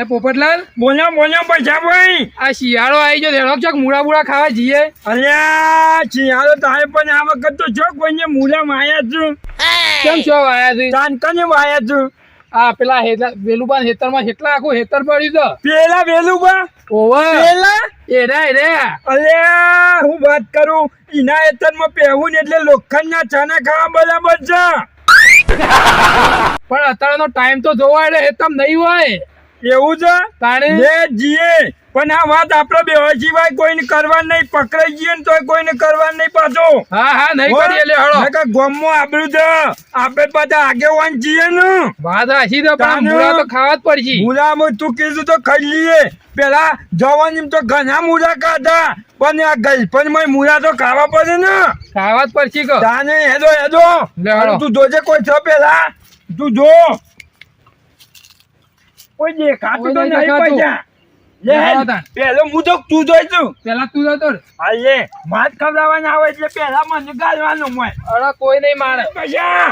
એટલે પોપટલાલ બોલ્યો બોલ્યો પૈસા ભાઈ. આ શિયાળો આવી ગયો રેડો ચોક મૂળા બુડા ખાવા જઈએ. અલ્યા શિયાળો તારે પણ આ વખત તો જો કોઈને મૂળા માયા છું. કેમ છો વાયા છું? તાનકને વાયા છું. આ પેલા હેતર વેલુબા હેતરમાં કેટલા આખું હેતર પડ્યું તો? પેલા વેલું બા ઓવર પેલા એરા એરા અલ્યા હું વાત કરું ઈના હેતરમાં પહેવું ને એટલે લોખંડના ચાના ખાવા બરાબર છે. પણ અત્યારનો ટાઈમ તો જોવા એટલે હેતમ નહીં હોય. એવું છે? લે જીએ. પણ આ વાત આપણે બે સિવાય કોઈને કરવા નહીં પકડાઈ જઈએ ને તોય કોઈને કરવા નહીં પાછો. હા હા નહીં કરીએ લે હળો. કે ગામમાં આબરું છે. આપણે બધા આગેવાન છીએ ને. વાત આશી તો પણ મૂળા તો ખાવા જ પડશે. મુલામાં તું કીધું તો ખાઈ લઈએ પેલા જવાની તો ઘણા મુરા ખાધા. પણ આ ગલપનમાં મુરા તો ખાવા પડે ને. ખાવા જ પડશે કે. તાને હેદો હેદો તું જોજે કોઈ છો પેલા? તું જો. કોઈ દેખાતું તો નહીં. પૈસા. પેલો હું તો તું જોઈ તું પેલા તું જોતો રે. હા લે. માત ખવડાવવાના આવે એટલે પેલા મને ગાલવાનું મોય અરે કોઈ નહીં મારે. પૈસા.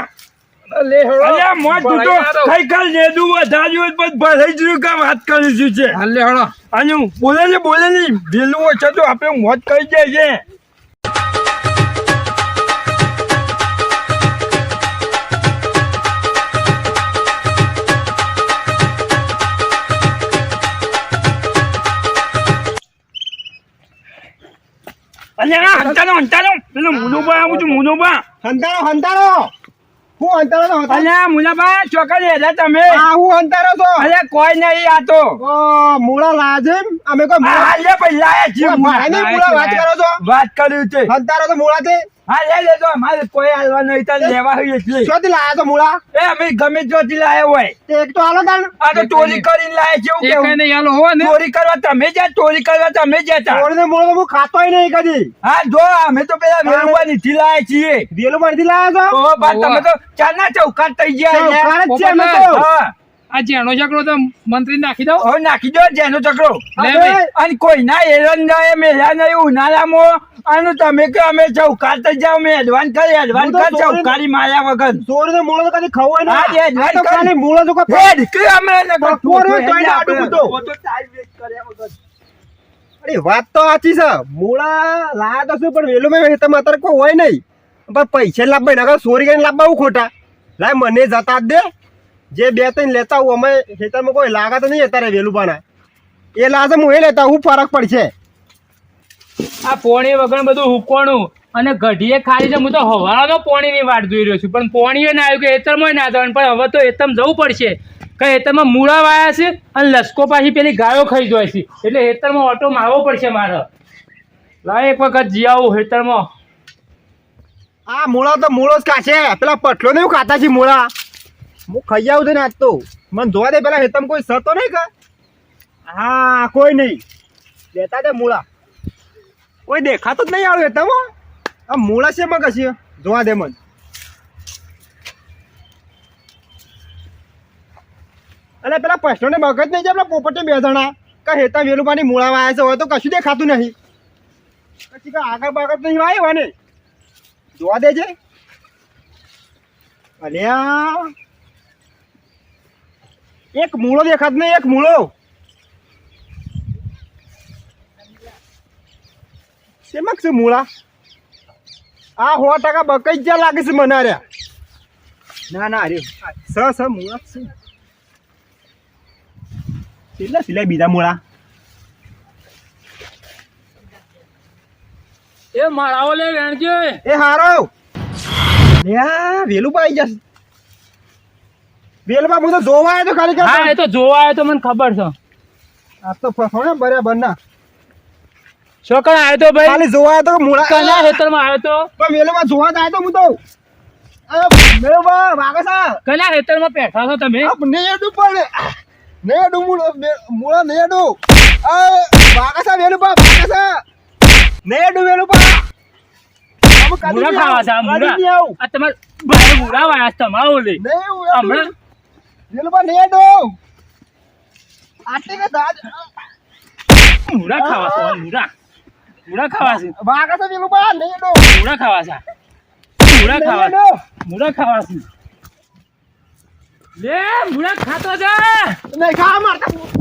લે હળો અલ્યા તું તો ભરાઈ ના દો. ખાઈ ખાઈ વધાર્યું હોય ભરાઈ ગયું કામ હાથ કરીશું છે. હાલ હળો અને બોલે ને બોલે ને ઢીલું ઓછા તો આપણે મોત કરી જાય છે. અલ્યા હંતાનો હંતાનો. પેલો મુનુબા આવું છું મુનુબા. હંતારો હંતારો હું હંતારો તો હંતારો અલ્યા મુનાબા ચોકડી હેલા તમે. આ હું હંતારો તો અલ્યા કોઈ નહીં આ તો. ઓ, મૂળા લાજેમ અમે કોઈ મૂળા- હાલે પૈલા આયા છીએ નહીં મૂળા વાત કરો છો? વાત કર્યું છે. તો મૂળા તે હા લે લેજો અમારે કોઈ હાલવા નહીં લેવા હોય એટલે શોધી લાયા તો મૂળા? એ અમે ગમે ત્યાંથી લાયા હોય. એક તો આલો તાણ. આ તો ચોરી કરીને લાયા છે એવું કઈ કેવું? નહીં હાલો હો ને. ચોરી કરવા તમે જ્યાં ચોરી કરવા તમે જતા ને મૂળો હું ખાતોય નહીં કદી. હા જો અમે તો પેલા વેલુબા નીચે લાયા છીએ. વેલું મારથી લાયા છો? બા તમે તો ચારના ચૌકાટ થઈ ગયા ચૌકાટ છે અમે તો. હા. આ જેનો ચકડો તો મંત્રી નાખી દો હવે નાખી દો જેનો ચકડો અને કોઈ ના એરન ના મેલા નહીં ઉનાળામાં. અને તમે કે અમે ચૌકાર તો જાવ મેં એડવાન્સ કરી એડવાન્સ કર ચૌકારી માર્યા વગર. મૂળો તો કદી ખવો એ આ તો વાત ખાલી કરી. મૂળો તો કોઈ કે અમે હોય તું આડું આપણે. તો ટાઈમ વેસ્ટ કર્યા વગર. અરે વાત તો સાચી છે. મૂળા લાયા તો શું પણ વેલું મેં તમે અત્યારે કોઈ હોય નહીં. પણ પૈસા લાવવા નકર ચોરી કરીને લાવવા ખોટા. લાય મને જતા જ દે. જે બે ત્રણ લેતા હું અમે ખેતરમાં કોઈ લાગત નહીં અત્યારે વેલું બાના. એ લાગે હું એ લેતા હું ફરક પડશે. આ પોણી વગર બધું હુકોણું અને ઘઢીએ ખાલી છે હું તો હવાનો પોણીની વાટ જોઈ રહ્યો છું. પણ પોણીએ ના આવ્યું કે એતરમાં ના થવાનું પણ હવે તો એતમ જવું પડશે. કે એતરમાં મૂળા વાયા છે અને લસકો પાછી પેલી ગાયો ખાઈ જાય છે. એટલે હેતરમાં ઓટો મારવો પડશે મારે. લાય એક વખત જી આવું હેતરમાં આ મૂળા તો મૂળો જ ખાશે. પેલા પટલો ને એવું ખાતા છે મૂળા? હું ખાઈ આવું છું ને આજ તો. મને જોવા દે પેલા હેતમ કોઈ સતો નહીં કા? હા, કોઈ નહીં. લેતા દે મૂળા. કોઈ દેખાતો જ નહીં આવ્યો હેતમ આ મૂળા છે માં કશી જોવા દે મને. અને પેલા પૈસા ને મગજ નહીં છે પેલા પોપટે બે જણા. કે હેતા વેલુબાની મૂળા વાયા છે હોય તો કશું દેખાતું નહીં. પછી કે આગળ બાગળ નહીં વાય ને. જોવા દેજે. અલ્યા. એક મૂળો દેખાત ને એક મૂળો. શેમાં છે મૂળા? આ સો ટકા બકઈ જ્યાં લાગે છે મને અરે. ના ના અરે. સ સ મૂળા છે. કેટલા સિલાઈ બીજા મૂળા? એ મારાઓ લે વેણજે. એ હારો. લ્યા વેલું પાઈ જશે. વેલું હું તો જોવા આવ્યો તો ખાલી હા એ તો જોવા આવ્યો તો મને ખબર છે. આ તો ફસોને બરાબર ના. છોકરા આવ્યો તો ભાઈ. ખાલી જોવા આવ્યો તો મૂળા કના હેતરમાં આવ્યો તો? પણ વેલુમાં જોવા આવ્યો તો હું તો કના હેતરમાં બેઠા છો તમે? નેડું પડે નેડું મૂળો નેડું અ વાગે છે વાગસા નેડું આમ કદી મૂળા ખાવા છે મૂળા. આ તમારે મૂળા છે તમારો લે નહીં આટલી કે દાદ મૂળા ખાવા છે મૂળા. મૂળા ખાવા છે. વાગે છે વેલુમાં દો. મૂળા ખાવા છે. મૂળા ખાવા. મૂળા ખાવા છે. લે મૂળા ખાતો જા. નહીં ખા મારતા